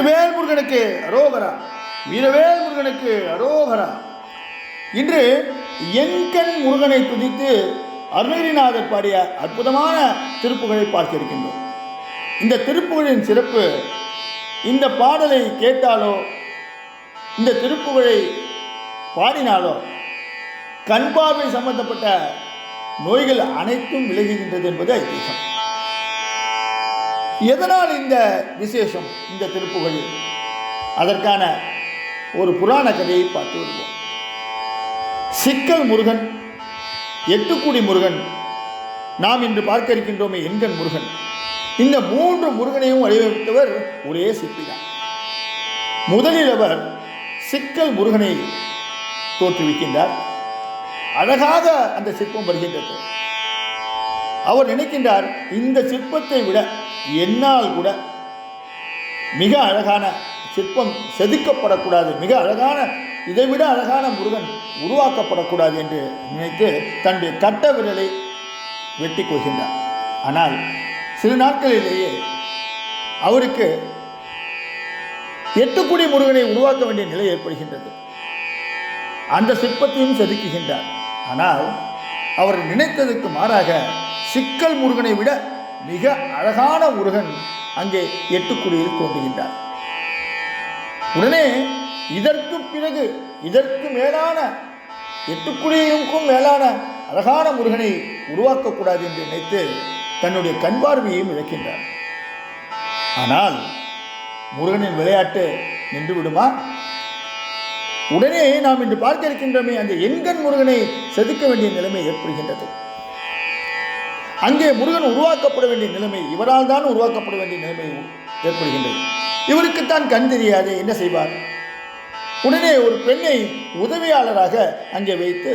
வெற்றிவேல் முருகனுக்கு அரோகரா வீரவேல் முருகனுக்கு அரோகரா. இன்று எங்கண் முருகனை துதித்து அருணகிரிநாதர் பாடிய அற்புதமான திருப்புகளை பார்க்க இருக்கின்றோம். இந்த திருப்புகழின் சிறப்பு இந்த பாடலை கேட்டாலோ இந்த திருப்புகழை பாடினாலோ கண்பார்வை சம்பந்தப்பட்ட நோய்கள் அனைத்தும் விலகுகின்றது என்பது ஐதீகம். எதனால் இந்த விசேஷம் இந்த திருப்புகழில் அதற்கான ஒரு புராண கதையை பார்த்து வருவோம். சிக்கல் முருகன் எட்டுக்குடி முருகன் நாம் இன்று பார்க்க இருக்கின்றோமே எண்கண் முருகன். இந்த மூன்று முருகனையும் வடிவமைத்தவர் ஒரே சிற்பிதான் முதலில் அவர் சிக்கல் முருகனை தோற்றுவிக்கின்றார். அழகாக அந்த சிற்பம் வருகின்றது. அவர் நினைக்கின்றார் இந்த சிற்பத்தை விட என்னால் கூட மிக அழகான சிற்பம் செதுக்கப்படக்கூடாது மிக அழகான இதைவிட அழகான முருகன் உருவாக்கப்படக்கூடாது என்று நினைத்து தன்னுடைய கட்ட விரலை வெட்டி கொள்கின்றார். ஆனால் சில நாட்களிலேயே அவருக்கு எட்டுக்குடி முருகனை உருவாக்க வேண்டிய நிலை ஏற்படுகின்றது. அந்த சிற்பத்தையும் செதுக்குகின்றார். ஆனால் அவர் நினைத்ததற்கு மாறாக சிக்கல் முருகனை விட மிக அழகான முருகன் அங்கே எட்டுக்குடியில் தோன்றுகின்றார். உடனே இதற்கு பிறகு இதற்கு மேலான எட்டுக்குடியுக்கும் மேலான அழகான முருகனை உருவாக்கக்கூடாது என்று நினைத்து தன்னுடைய கண் பார்வையையும் இழக்கின்றார் ஆனால் முருகனின் விளையாட்டு நின்று விடுமா? உடனே நாம் இன்று பார்க்க இருக்கின்றமே அந்த எண்கண் முருகனை செதுக்க வேண்டிய நிலைமை ஏற்படுகின்றது. அங்கே முருகன் உருவாக்கப்பட வேண்டிய நிலைமை இவரால் தான் உருவாக்கப்பட வேண்டிய நிலைமை ஏற்படுகின்றது. இவருக்குத்தான் கண் தெரியாது என்ன செய்வார்? உடனே ஒரு பெண்ணை உதவியாளராக அங்கே வைத்து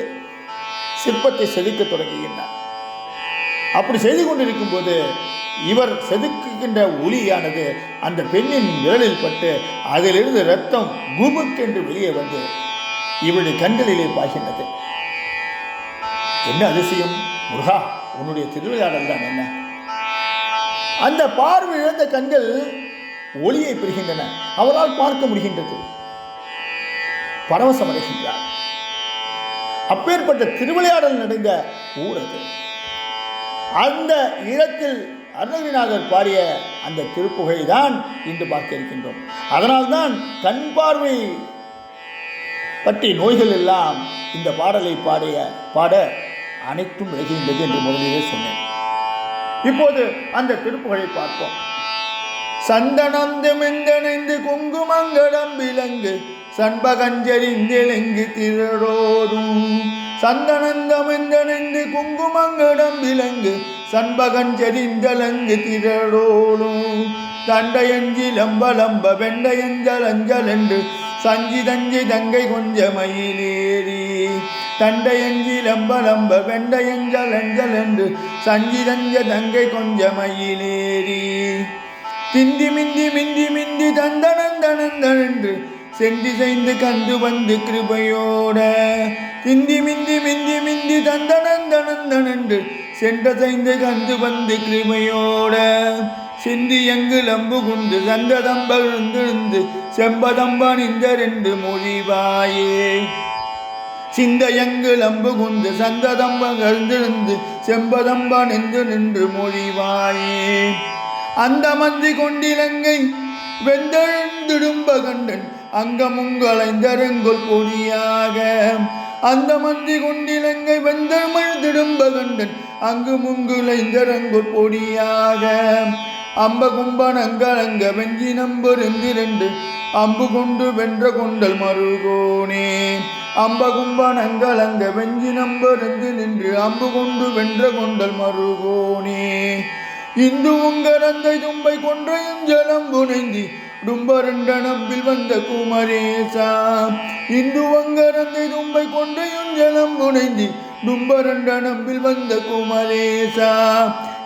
சிற்பத்தை செதுக்க தொடங்குகின்றார். அப்படி செய்து கொண்டிருக்கும் போது இவர் செதுக்குகின்ற ஒளியானது அந்த பெண்ணின் விரலில் பட்டு அதிலிருந்து ரத்தம் குபுக்கென்று வெளியே வந்து இவருடைய கண்களிலே பாய்கின்றது. என்ன அதிசயம்? முருகா உன்னுடைய திருவிளையாடல் தான் என்ன? அந்த பார்வை இழந்த கண்கள் ஒளியை பெறுகின்றன. அவரால் பார்க்க முடிகின்றது. பரவசம் அடைகின்றார் அப்பேற்பட்ட திருவிளையாடல் நடந்த ஊர் அது. அந்த இடத்தில் அருணகிரிநாதர் பாடிய அந்த திருப்புகை தான் இன்று பார்க்க இருக்கின்றோம். அதனால்தான் கண் பார்வை பற்றி நோய்கள் எல்லாம் இந்த பாடலை பாடிய பாட அனைத்தும் விலகின்றது என்று முதலிலே சொன்னேன். இப்போது அந்த திருப்புகளை பார்ப்போம். சந்தனந்து மெந்தனைந்து குங்குமங்கடம் விலங்கு சண்பகஞ்சரிந்தெழுங்கு திரரோதும் சந்தனந்தமெந்தனைந்து குங்குமங்கடம் விலங்கு சண்பகஞ்சரிந்தலங்கு திரளோடும் தண்டையஞ்சி லம்ப சஞ்சி தஞ்சி தங்கை கொஞ்ச மயிலேறி. தண்டையஞ்சி லம்ப லம்ப வெண்டையஞ்சல் அஞ்சல் என்று சஞ்சி தஞ்ச தங்கை கொஞ்ச மயிலேறி. திந்தி மிந்தி மிந்தி மிந்தி தந்தனந்தனந்தன் என்று செந்தி செய்து கண்டு வந்து கிருபையோட. திந்தி மிந்தி மிந்தி மிந்தி தந்தனந்தனந்தன் என்று சென்ற செய்து கண்டு வந்து கிருபையோட. சிந்தி எங்கு லம்பு குண்டு சந்ததம்பழுந்திருந்து செம்பதம்ப நின்ற ரெண்டு மொழிவாயே. சிந்தையங்கு லம்பு குண்டு சந்ததம்ப கழுந்திருந்து செம்பதம்ப நின்று மொழிவாயே. அந்த மந்தி கொண்டிலங்கை வெந்தெழுந்திடும்ப கண்டன் அங்கமுங்களைந்தரங்கொல் பொடியாக அந்த மந்தி கொண்டிலங்கை வெந்தமிழ் திடும்ப கண்டன் அங்கு முங்குலைந்தரங்கொல் பொடியாக அம்ப கும்பனங்கலங்க வெஞ்சி நம்பருந்திரண்டு அம்பு கொண்டு வென்ற கொண்டல் மருகோனே. அம்ப கும்பனங்கலங்க வெஞ்சி நம்பருந்து நின்று அம்பு கொண்டு வென்ற கொண்டல் மருகோனே. இந்து உங்கரந்தை தும்பை கொன்றையும் ஜலம் புனைந்தி டும்பரண்ட நம்பில் வந்த குமரேசா. இந்து வங்கரந்தை தும்பை கொன்றையும் ஜலம் புனைந்தி டும்பரண்ட நம்பில் வந்த குமரேசா.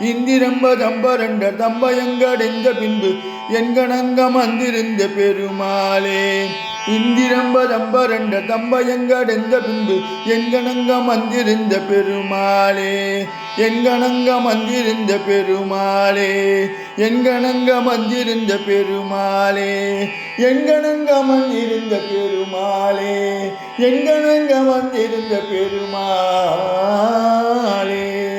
இந்திரம்ப தம்பரண்டர் தம்பயங்கடைந்த பின்பு என்கணங்க மந்திருந்த பெருமாளே. இந்திரம்ப தம்பரண்டர் தம்பயங்கடைந்த பின்பு என்கணங்க மந்திருந்த பெருமாளே. என்கணங்க மந்திருந்த பெருமாளே. என்கணங்க மந்திருந்த பெருமாளே. என்கணங்க மந்திருந்த பெருமாளே. என்கணங்க மந்திருந்த பெருமாளே.